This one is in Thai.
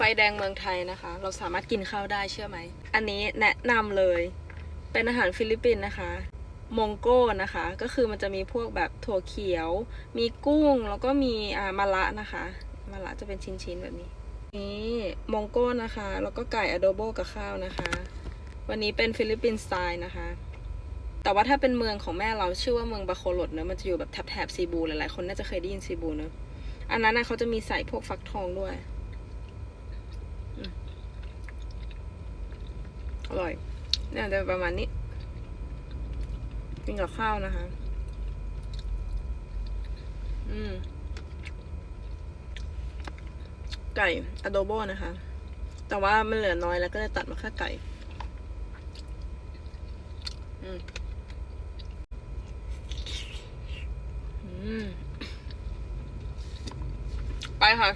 ฟแดงเมืองไทยนะคะ เราสามารถกินข้าวได้เชื่อไหม อันนี้แนะนำเลย เป็นอาหารฟิลิปปินส์นะคะมงโก้นะคะ ก็คือมันจะมีพวกแบบถั่วเขียว มีกุ้งแล้วก็มีอ่ามะระนะคะมะระจะเป็นชิ้นๆแบบนี้ นี่มงโก้นะคะ แล้วก็ไก่อโดโบกับข้าวนะคะ วันนี้เป็นฟิลิปปินส์สไตล์นะคะ แต่ว่าถ้าเป็นเมืองของแม่เราชื่อว่าเมืองบาโคลดเนอะมันจะอยู่แบบแถบๆซีบูหลายๆคนน่าจะเคยได้ยินซีบูเนอะอันนั้นนะเขาจะมีใส่พวกฟักทองด้วยอืม อร่อย เนี่ยจะประมาณนี้ กินกับข้าวนะคะ อืม ไก่อโดโบนะคะ แต่ว่ามันเหลือน้อยแล้วก็เลยตัดมาแค่ไก่ อืม อืม ไปค่ะ